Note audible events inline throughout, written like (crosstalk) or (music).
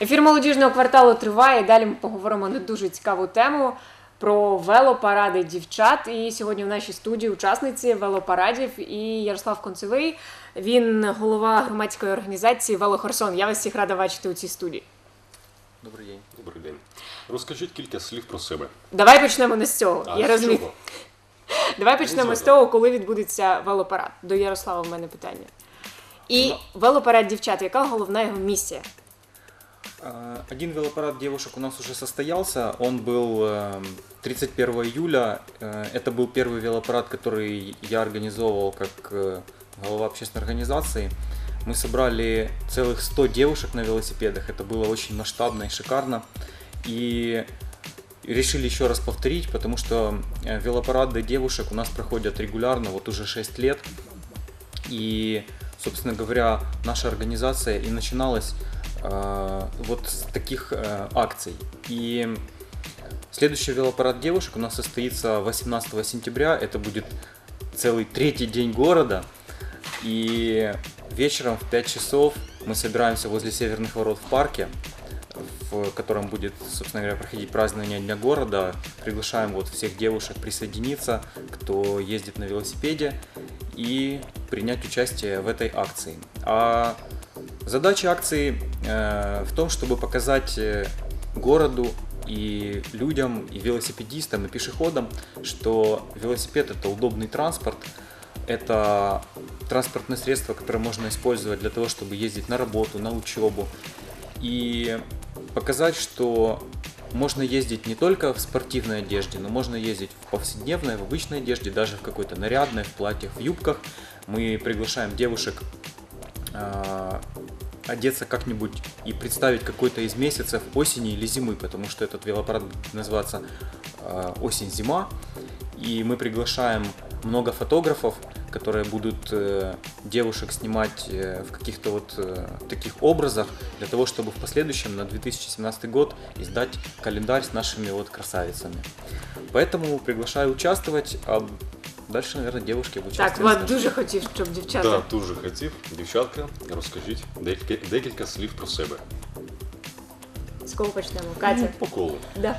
Ефір молодіжного кварталу триває. Далі ми поговоримо на дуже цікаву тему про велопаради дівчат. І сьогодні в нашій студії учасниці велопарадів і Ярослав Концевий. Він голова громадської організації Велохерсон. Я вас всіх рада бачити у цій студії. Добрий день. Добрий день. Розкажіть кілька слів про себе. Давай почнемо не з цього. А Я з розумію. чого? (laughs) Давай почнемо з того, коли відбудеться велопарад. До Ярослава в мене питання. І велопарад дівчат, яка головна його місія? А, Один велопарад девушек у нас уже состоялся. Он был эм, 31 июля. Э, Это был первый велопарад, который я организовывал как э, голова общественной организации. Мы собрали целых 100 девушек на велосипедах. Это было очень масштабно и шикарно. И решили еще раз повторить, потому что э, велопарады девушек у нас проходят регулярно, вот уже 6 лет. И, собственно говоря, наша организация и начиналась вот с таких э, акций. И следующий велопарад девушек у нас состоится 18 сентября. Это будет целый третий день города. И вечером в 5 часов мы собираемся возле Северных ворот в парке, в котором будет, собственно говоря, проходить празднование Дня города. Приглашаем вот всех девушек присоединиться, кто ездит на велосипеде, и принять участие в этой акции. А задача акции э, в том, чтобы показать э, городу и людям, и велосипедистам, и пешеходам, что велосипед это удобный транспорт, это транспортное средство, которое можно использовать для того, чтобы ездить на работу, на учебу. И показать, что можно ездить не только в спортивной одежде, но можно ездить в повседневной, в обычной одежде, даже в какой-то нарядной, в платьях, в юбках. Мы приглашаем девушек а, одеться как-нибудь и представить какой-то из месяцев осени или зимы, потому что этот велопарад будет называться а, осень-зима. И мы приглашаем много фотографов, которые будут э, девушек снимать э, в каких-то вот э, таких образах, для того, чтобы в последующем на 2017 год издать календарь с нашими вот красавицами. Поэтому приглашаю участвовать, а дальше, наверное, девушки Так, обучаться. Влад дуже хотів, щоб дівчата. Так, дуже хотів. Дівчатка, розкажіть декілька, декілька слів про себе. З кого почнемо? Катя. По колу. Давай.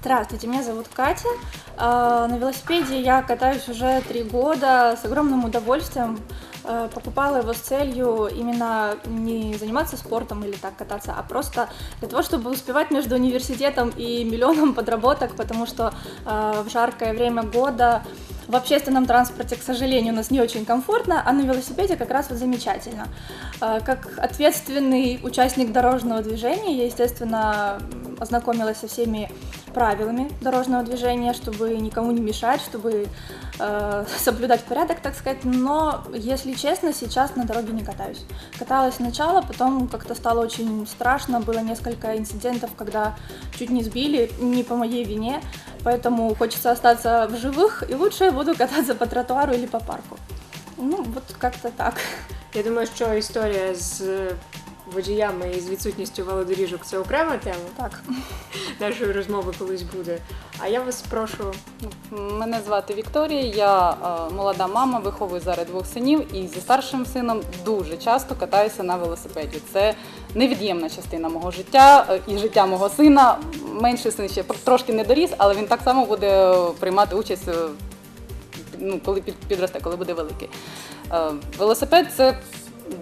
Здравствуйте, меня зовут Катя. А, На велосипеде я катаюсь уже три года с огромным удовольствием. А, Покупала его с целью именно не заниматься спортом или так кататься, а просто для того, чтобы успевать между университетом и миллионом подработок, потому что а, в жаркое время года в общественном транспорте, к сожалению, у нас не очень комфортно, а на велосипеде как раз вот замечательно. А, Как ответственный участник дорожного движения, я, естественно, ознакомилась со всеми правилами дорожного движения, чтобы никому не мешать, чтобы э, (laughs) соблюдать порядок, так сказать. Но, если честно, сейчас на дороге не катаюсь. Каталась сначала, потом как-то стало очень страшно, было несколько инцидентов, когда чуть не сбили, не по моей вине, поэтому хочется остаться в живых, и лучше я буду кататься по тротуару или по парку. Ну, вот как-то так. Я думаю, що історія з водіями і з відсутністю велодоріжок це окрема тема Так. нашої розмови колись буде. А я вас прошу. Мене звати Вікторія, я е, молода мама, виховую зараз двох синів і зі старшим сином дуже часто катаюся на велосипеді. Це невід'ємна частина мого життя е, і життя мого сина. Менший син ще трошки не доріс, але він так само буде приймати участь, е, ну, коли під- підросте, коли буде великий. Е, Велосипед це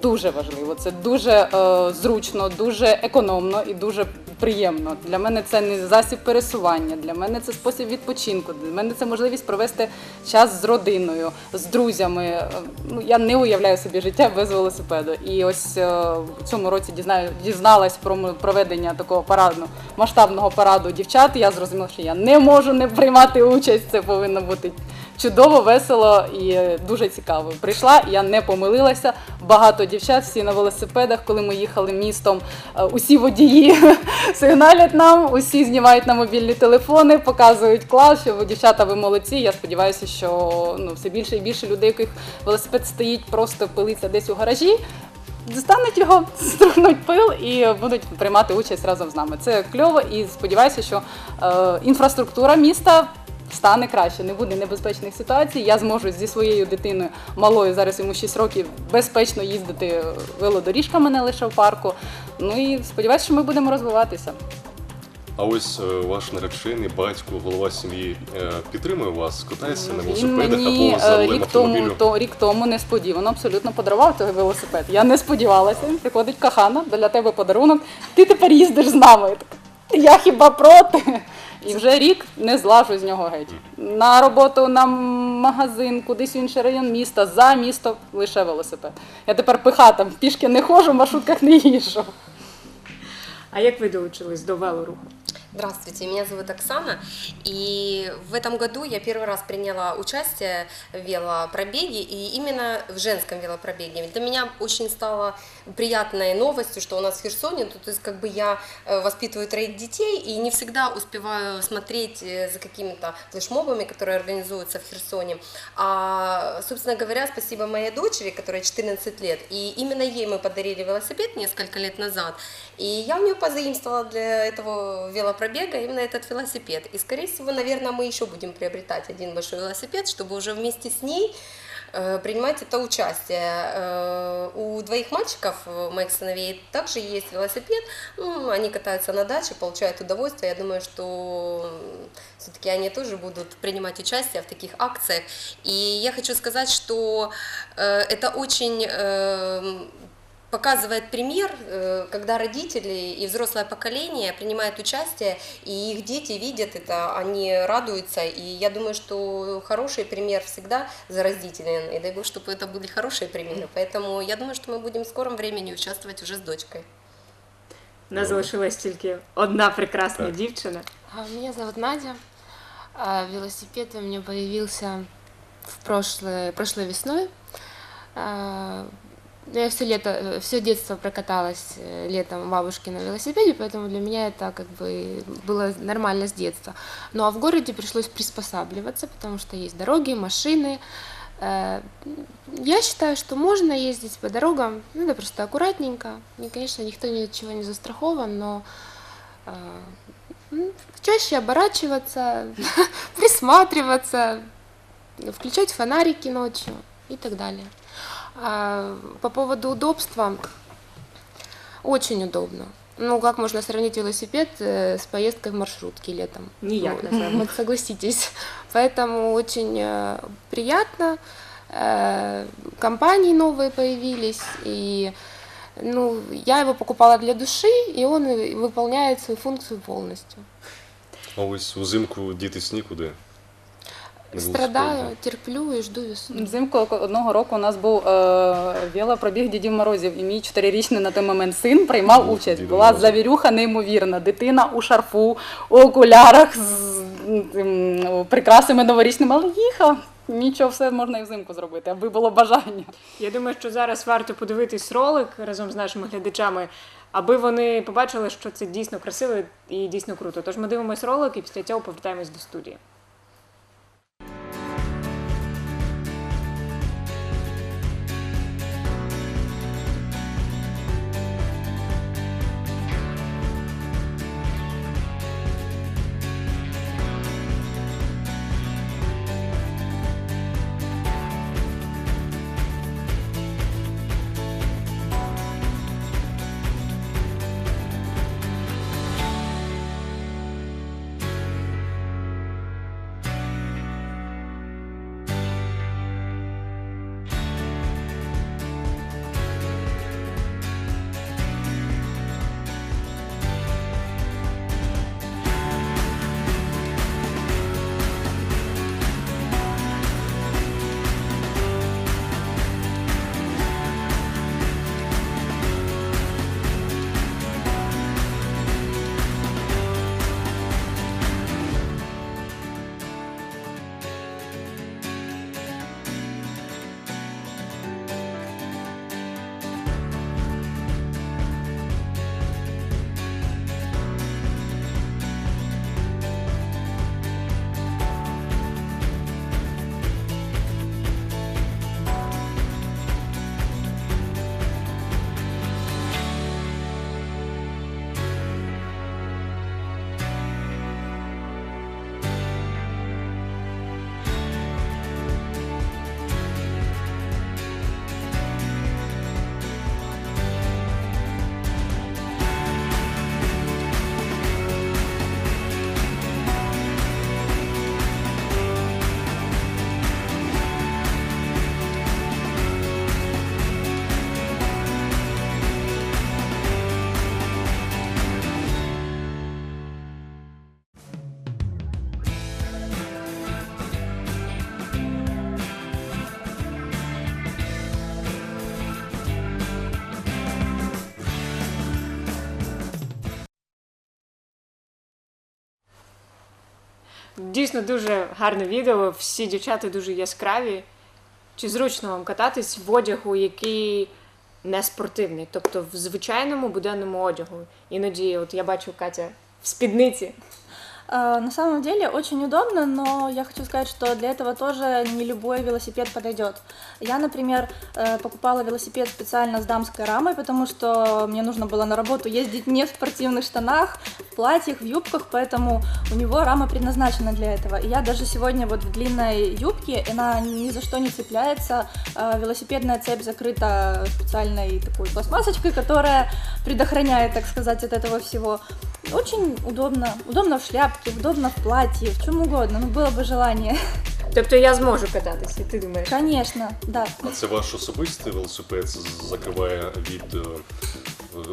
дуже важливо, це дуже е, зручно, дуже економно і дуже приємно. Для мене це не засіб пересування, для мене це спосіб відпочинку, для мене це можливість провести час з родиною, з друзями. Ну, я не уявляю собі життя без велосипеду. І ось е, в цьому році дізнаю, дізналась про проведення такого параду, масштабного параду дівчат. Я зрозуміла, що я не можу не приймати участь. Це повинно бути чудово, весело і дуже цікаво. Прийшла, я не помилилася. Багато дівчат, всі на велосипедах, коли ми їхали містом, е, усі водії (laughs) сигналять нам, усі знімають на мобільні телефони, показують клас, що ви дівчата, ви молодці. Я сподіваюся, що ну, все більше і більше людей, яких велосипед стоїть, просто пилиться десь у гаражі. Дістануть його, (laughs) струхнуть пил і будуть приймати участь разом з нами. Це кльово і сподіваюся, що е, інфраструктура міста стане краще, не буде небезпечних ситуацій. Я зможу зі своєю дитиною малою, зараз йому 6 років, безпечно їздити велодоріжками не лише в парку. Ну і сподіваюся, що ми будемо розвиватися. А ось е, ваш наречений батько, голова сім'ї е, підтримує вас, катається на велосипедах або за е, рулем рік тому, то, рік тому несподівано абсолютно подарував той велосипед. Я не сподівалася. Приходить кохана, для тебе подарунок. Ти тепер їздиш з нами. Я хіба проти? І вже рік не злажу з нього геть. На роботу, на магазин, кудись в інший район міста, за місто лише велосипед. Я тепер пихатам, пішки не ходжу, в маршрутках не їжджу. А як ви долучились до велоруху? Здравствуйте, меня зовут Оксана, и в этом году я первый раз приняла участие в велопробеге, и именно в женском велопробеге. Для меня очень стало приятной новостью, что у нас в Херсоне, то, есть как бы я э, воспитываю троих детей, и не всегда успеваю смотреть э, за какими-то флешмобами, которые организуются в Херсоне. А, собственно говоря, спасибо моей дочери, которой 14 лет, и именно ей мы подарили велосипед несколько лет назад, и я у нее позаимствовала для этого велопробега именно этот велосипед. И, скорее всего, наверное, мы еще будем приобретать один большой велосипед, чтобы уже вместе с ней э, принимать это участие. Э, У двоих мальчиков, э, моих сыновей, также есть велосипед. Ну, они катаются на даче, получают удовольствие. Я думаю, что все-таки они тоже будут принимать участие в таких акциях. И я хочу сказать, что это очень показывает пример, э, когда родители и взрослое поколение принимают участие, и их дети видят это, они радуются, и я думаю, что хороший пример всегда заразителен, и дай бог, чтобы это были хорошие примеры, поэтому я думаю, что мы будем в скором времени участвовать уже с дочкой. У нас залишилась тільки одна прекрасна Так. дівчина. А, Меня зовут Надя. А, Велосипед у меня появился в прошлое, прошлой весной. А, Я все лето, все детство прокаталась э, летом бабушки на велосипеде, поэтому для меня это как бы было нормально с детства. Ну а в городе пришлось приспосабливаться, потому что есть дороги, машины. Э, Я считаю, что можно ездить по дорогам, надо просто аккуратненько. И, конечно, никто ничего не застрахован, но м, чаще оборачиваться, (laughs) присматриваться, включать фонарики ночью и так далее. А по поводу удобства, очень удобно. Ну, как можно сравнить велосипед э, с поездкой в маршрутке летом? Ніяк, Ну, напевно. Вот согласитесь. (laughs) Поэтому очень э, приятно. Э, Компании новые появились, и ну, я его покупала для души, и он и выполняет свою функцию полностью. А ось узимку дітись нікуди. Страдаю, терплю і жду весну. Взимку одного року у нас був е, велопробіг Дідів Морозів, і мій чотирирічний на той момент син приймав участь. Була завірюха неймовірна. Дитина у шарфу, у окулярах з м, прикрасами новорічними, але їхав. Нічого, все можна і взимку зробити, аби було бажання. Я думаю, що зараз варто подивитись ролик разом з нашими глядачами, аби вони побачили, що це дійсно красиво і дійсно круто. Тож ми дивимось ролик і після цього повертаємось до студії. Дійсно дуже гарне відео. Всі дівчата дуже яскраві. Чи зручно вам кататись в одягу, який не спортивний, тобто в звичайному буденному одягу? Іноді, от я бачу Катя в спідниці. А, На самом деле очень удобно, но я хочу сказать, что для этого тоже не любой велосипед подойдет. Я, например, э, покупала велосипед специально с дамской рамой, потому что мне нужно было на работу ездить не в спортивных штанах, в платьях, в юбках, поэтому у него рама предназначена для этого. И я даже сегодня вот в длинной юбке, она ни за что не цепляется, э, велосипедная цепь закрыта специальной такой пластмассочкой, которая предохраняет, так сказать, от этого всего. Очень удобно. Удобно в шляпке, удобно в платье, в чем угодно. Ну, было бы желание. Тобто я зможу кататися, і ти думаєш? Конечно, да. А це ваш особистий велосипед закриває від е,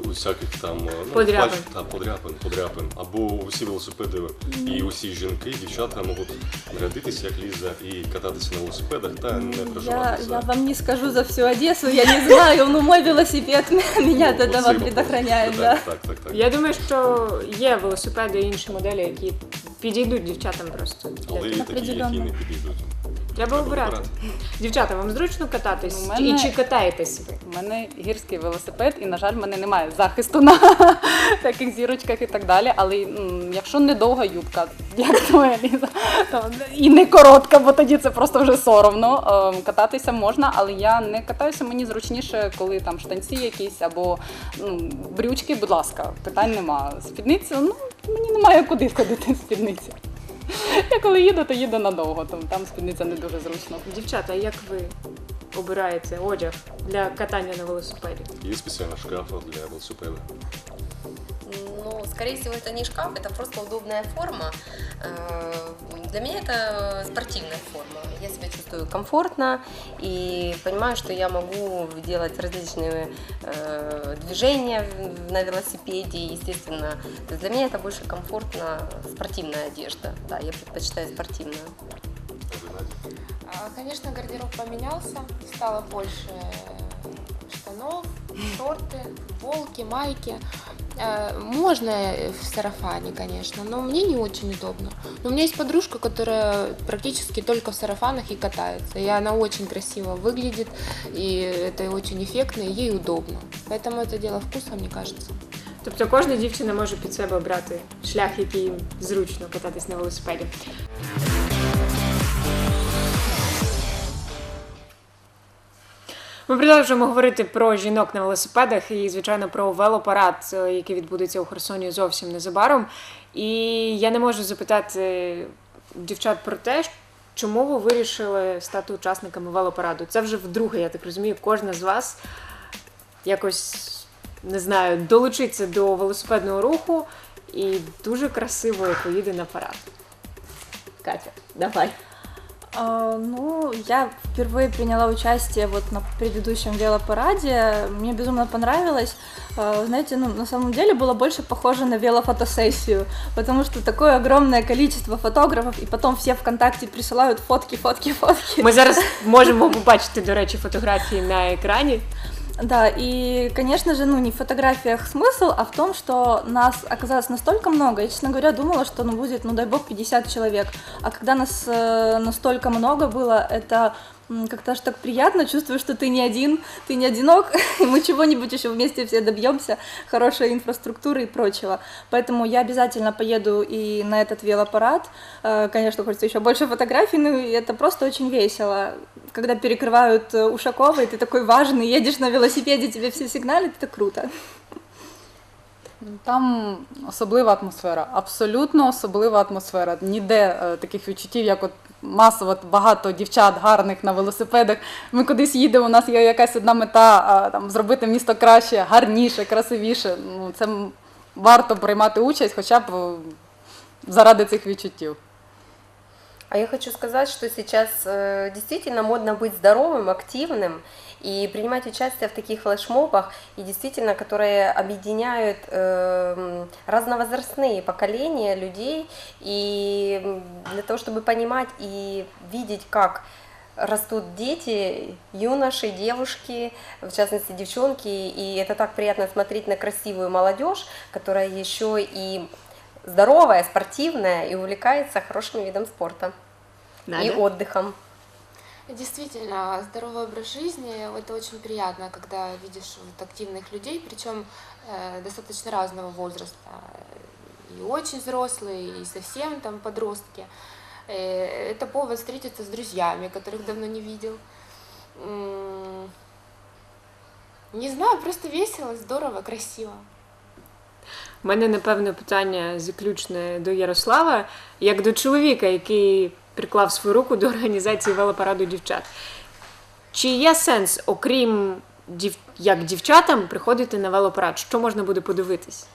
усяких там е, ну, Подряпин. бач- та, подряпин, подряпин. Або усі велосипеди і усі жінки, дівчата можуть нарядитися як Ліза і кататися на велосипедах та не Я, переживати за я вам не скажу за всю Одессу, я не знаю, но мой велосипед (laughs) меня от Ну, этого оцей вопрос. предохраняет, да. Так, так, так, так. Я думаю, що є велосипеди і інші моделі, які підійдуть дівчатам просто. для Але є такі, які Определенно. не підійдуть. Треба обирати. Дівчата, вам зручно кататись? Ну, у мене- І чи катаєтесь ви? У мене гірський велосипед, і, на жаль, в мене немає захисту на (laughs) таких зірочках і так далі. Але м, якщо не довга юбка, як твоя Ліза, то і не коротка, бо тоді це просто вже соромно. Ем, Кататися можна, але я не катаюся. Мені зручніше, коли там штанці якісь або ну, брючки, будь ласка, питань нема. Спідницю, ну мені немає куди ходити в спідниці. Я коли їду, то їду надовго, тому там спідниця не дуже зручно. Дівчата, як ви обираєте одяг для катання на велосипеді? Є спеціальна шкафа для велосипеда. Скорее всего, это не шкаф, это просто удобная форма. Э, Для меня это спортивная форма. Я себя чувствую комфортно и понимаю, что я могу делать различные э, движения на велосипеде, естественно. Для меня это больше комфортно спортивная одежда. Да, я предпочитаю спортивную. А Конечно, гардероб поменялся, стало больше штанов, шорты, футболки, майки. Э, Можно в сарафане, конечно, но мне не очень удобно. Но у меня есть подружка, которая практически только в сарафанах и катается. И она очень красиво выглядит, и это очень эффектно, и ей удобно. Поэтому это дело вкуса, мне кажется. Тобто кожна дівчина може під себе обрати шлях, який їм зручно кататись на велосипеді. Ми продовжуємо говорити про жінок на велосипедах і, звичайно, про велопарад, е, який відбудеться у Херсоні зовсім незабаром. І я не можу запитати дівчат про те, чому ви вирішили стати учасниками велопараду. Це вже вдруге, я так розумію, кожна з вас якось не знаю, долучиться до велосипедного руху і дуже красиво поїде на парад. Катя, давай. А, Ну, я впервые приняла участие вот на предыдущем велопараде. Мне безумно понравилось. А, Знаете, ну, на самом деле было больше похоже на велофотосессию, потому что такое огромное количество фотографов, и потом все ВКонтакте присылают фотки, фотки, фотки. Ми зараз можемо побачити, до речі, фотографії на екрані. Да, и, конечно же, ну, не в фотографиях смысл, а в том, что нас оказалось настолько много. Я, честно говоря, думала, что, ну, будет, ну, дай бог, 50 человек. А когда нас э, настолько много было, это м, как-то аж так приятно, чувствую, что ты не один, ты не одинок, (laughs) и мы чего-нибудь еще вместе все добьемся, хорошей инфраструктуры и прочего. Поэтому я обязательно поеду и на этот велопарад. Э, Конечно, хочется еще больше фотографий, ну и это просто очень весело. Когда перекрывают э, Ушакова, и ты такой важный, едешь на велосипеде, тебе все сигналят, это круто. Там особлива атмосфера, абсолютно особлива атмосфера. Ніде е, таких відчуттів, як от масово багато дівчат гарних на велосипедах. Ми кудись їдемо, у нас є якась одна мета а, там, зробити місто краще, гарніше, красивіше. Ну, це м, варто приймати участь, хоча б е, заради цих відчуттів. А я хочу сказать, что сейчас э, действительно модно быть здоровым, активным И принимать участие в таких флешмобах, и действительно, которые объединяют э, разновозрастные поколения людей, и для того, чтобы понимать и видеть, как растут дети, юноши, девушки, в частности девчонки, и это так приятно смотреть на красивую молодежь, которая еще и здоровая, спортивная и увлекается хорошим видом спорта и Надя? отдыхом. Действительно, здоровый образ жизни – это очень приятно, когда видишь вот активных людей, причем э, достаточно разного возраста. И очень взрослые, и совсем там подростки. Э, это повод встретиться с друзьями, которых давно не видел. Не знаю, просто весело, здорово, красиво. У мене, напевно, питання заключне до Ярослава, як до чоловіка, який приклав свою руку до організації велопараду дівчат. Чи є сенс, окрім дів... як дівчатам, приходити на велопарад? Що можна буде подивитись?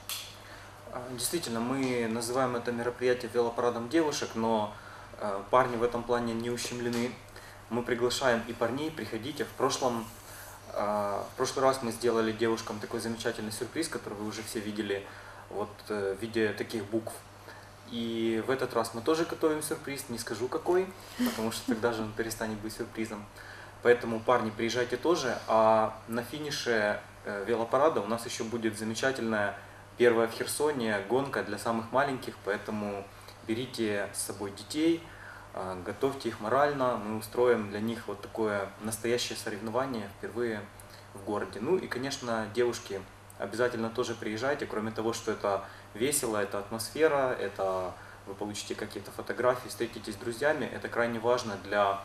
А, Действительно, мы называем это мероприятие велопарадом девушек, но э, парни в этом плане не ущемлены. Мы приглашаем и парней, приходите. В прошлом, э, в прошлый раз мы сделали девушкам такой замечательный сюрприз, который вы уже все видели вот, э, в виде таких букв. И в этот раз мы тоже готовим сюрприз, не скажу какой, потому что тогда же он перестанет быть сюрпризом. Поэтому, парни, приезжайте тоже. А на финише э, велопарада у нас еще будет замечательная первая в Херсоне гонка для самых маленьких, поэтому берите с собой детей, а, готовьте их морально, мы устроим для них вот такое настоящее соревнование впервые в городе. Ну и, конечно, девушки, обязательно тоже приезжайте, кроме того, что это весело, это атмосфера, это вы получите какие-то фотографии, встретитесь с друзьями, это крайне важно для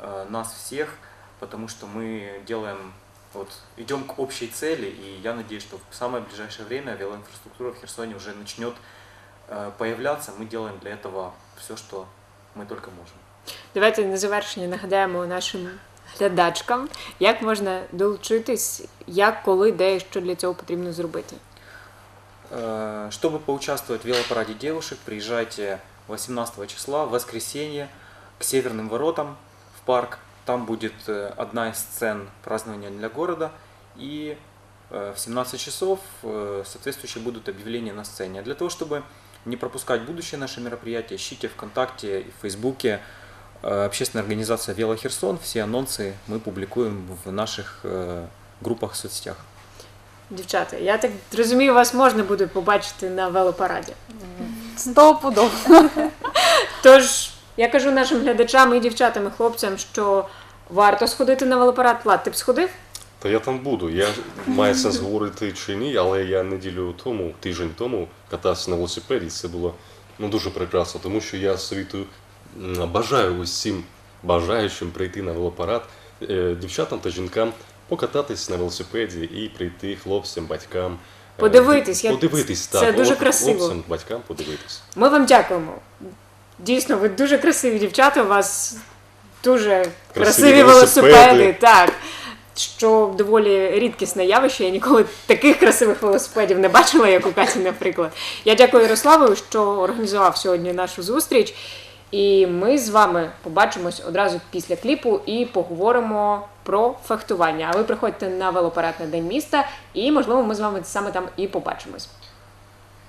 э, нас всех, потому что мы делаем вот, идем к общей цели, и я надеюсь, что в самое ближайшее время велоинфраструктура в Херсоне уже начнет э, появляться. Мы делаем для этого все, что мы только можем. Давайте на завершення нагадаємо нашим глядачкам, як можна долучитись, як, коли, де і що для цього потрібно зробити. Э, Чтобы поучаствовать в велопараде девушек, приезжайте 18 числа, в воскресенье, к Северным воротам в парк. Там будет э, одна из сцен празднования для города. И э, в 17 часов соответствующие будут объявления на сцене. Для того, чтобы не пропускать будущее наше мероприятие, ищите ВКонтакте и в Фейсбуке общественная организация «Вело Херсон». Все анонсы мы публикуем в наших группах в соцсетях. Дівчата, я так розумію, вас можна буде побачити на велопараді. Сто пудов. Тож я кажу нашим глядачам і дівчатам, і хлопцям, що варто сходити на велопарад. Влад, ти б сходив? Та я там буду. Я маю це зговорити чи ні, але я неділю тому, тиждень тому катався на велосипеді. Це було ну, дуже прекрасно, тому що я совітую, м, бажаю усім бажаючим прийти на велопарад, е, дівчатам та жінкам покататись на велосипеді і прийти хлопцям, батькам. е, Подивитись, я- Подивитись, це так. дуже от красиво. Хлопцям, батькам подивитись. Ми вам дякуємо. Дійсно, ви дуже красиві дівчата, у вас дуже красиві, велосипеди. велосипеди. Так. Що доволі рідкісне явище. Я ніколи таких красивих велосипедів не бачила, як у Каті, наприклад. Я дякую Ярославу, що організував сьогодні нашу зустріч. І ми з вами побачимось одразу після кліпу і поговоримо про фехтування. А ви приходьте на велопарад на День міста, і можливо ми з вами саме там і побачимось.